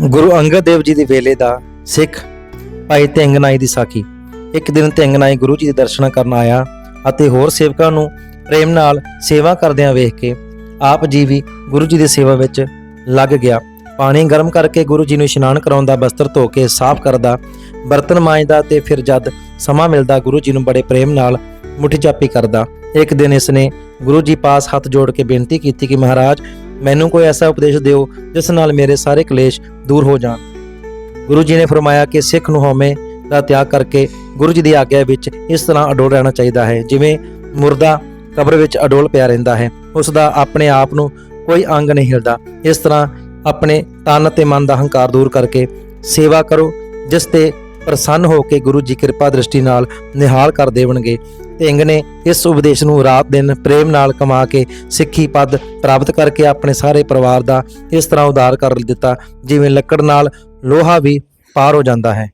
ਗੁਰੂ ਅੰਗਦ ਦੇਵ ਜੀ ਦੇ ਵੇਲੇ ਦਾ ਸਿੱਖ ਭਾਈ ਤੇਂਗਨਾਈ ਦੀ ਸਾਖੀ। ਇੱਕ ਦਿਨ ਤੇਂਗਨਾਈ ਗੁਰੂ ਜੀ ਦੇ ਦਰਸ਼ਨ ਕਰਨ ਆਇਆ ਅਤੇ ਹੋਰ ਸੇਵਕਾਂ ਨੂੰ ਪ੍ਰੇਮ ਨਾਲ ਸੇਵਾ ਕਰਦਿਆਂ ਵੇਖ ਕੇ ਆਪ ਜੀ ਵੀ ਗੁਰੂ ਜੀ ਦੀ ਸੇਵਾ ਵਿੱਚ ਲੱਗ ਗਿਆ। ਪਾਣੀ ਗਰਮ ਕਰਕੇ ਗੁਰੂ ਜੀ ਨੂੰ ਇਸ਼ਨਾਨ ਕਰਾਉਂਦਾ ਬਸਤਰ ਧੋ ਕੇ ਸਾਫ਼ ਕਰਦਾ, ਬਰਤਨ ਮਾਂਜਦਾ ਤੇ ਫਿਰ ਜਦ ਸਮਾਂ ਮਿਲਦਾ ਗੁਰੂ ਜੀ ਨੂੰ ਬੜੇ ਪ੍ਰੇਮ ਨਾਲ ਮੁੱਠੀ ਚਾਪੀ ਕਰਦਾ। ਇੱਕ ਦਿਨ ਇਸ ਨੇ ਗੁਰੂ ਜੀ ਪਾਸ ਹੱਥ ਜੋੜ ਕੇ ਬੇਨਤੀ ਕੀਤੀ ਕਿ ਮਹਾਰਾਜ ਮੈਨੂੰ ਕੋਈ ਐਸਾ ਉਪਦੇਸ਼ ਦਿਓ ਜਿਸ ਨਾਲ ਮੇਰੇ ਸਾਰੇ ਕਲੇਸ਼ ਦੂਰ ਹੋ ਜਾਣ। ਗੁਰੂ ਜੀ ਨੇ ਫਰਮਾਇਆ ਕਿ ਸਿੱਖ ਨੂੰ ਹਉਮੈ ਦਾ ਤਿਆਗ ਕਰਕੇ ਗੁਰੂ ਜੀ ਦੀ ਆਗਿਆ ਵਿੱਚ ਇਸ ਤਰ੍ਹਾਂ ਅਡੋਲ ਰਹਿਣਾ ਚਾਹੀਦਾ ਹੈ, ਜਿਵੇਂ ਮੁਰਦਾ ਕਬਰ ਵਿੱਚ ਅਡੋਲ ਪਿਆ ਰਹਿੰਦਾ ਹੈ। ਉਸ ਦਾ ਆਪਣੇ ਆਪ ਨੂੰ ਕੋਈ ਅੰਗ ਨਹੀਂ ਹਿਲਦਾ। ਇਸ ਤਰ੍ਹਾਂ ਆਪਣੇ ਤਨ ਤੇ ਮਨ ਦਾ ਹੰਕਾਰ ਦੂਰ ਕਰਕੇ ਸੇਵਾ ਕਰੋ, ਜਿਸ ਤੇ ਪ੍ਰਸੰਨ ਹੋ ਕੇ ਗੁਰੂ ਜੀ ਕਿਰਪਾ ਦ੍ਰਿਸ਼ਟੀ ਨਾਲ ਨਿਹਾਲ ਕਰ ਦੇਵਣਗੇ ਢਿੰਗ ਨੇ ਇਸ ਉਪਦੇਸ਼ ਨੂੰ ਰਾਤ ਦਿਨ ਪ੍ਰੇਮ ਨਾਲ ਕਮਾ ਕੇ ਸਿੱਖੀ ਪਦ ਪ੍ਰਾਪਤ ਕਰਕੇ ਆਪਣੇ ਸਾਰੇ ਪਰਿਵਾਰ ਦਾ ਇਸ ਤਰ੍ਹਾਂ ਉਧਾਰ ਕਰ ਦਿੱਤਾ, ਜਿਵੇਂ ਲੱਕੜ ਨਾਲ ਲੋਹਾ ਵੀ ਪਾਰ ਹੋ ਜਾਂਦਾ ਹੈ।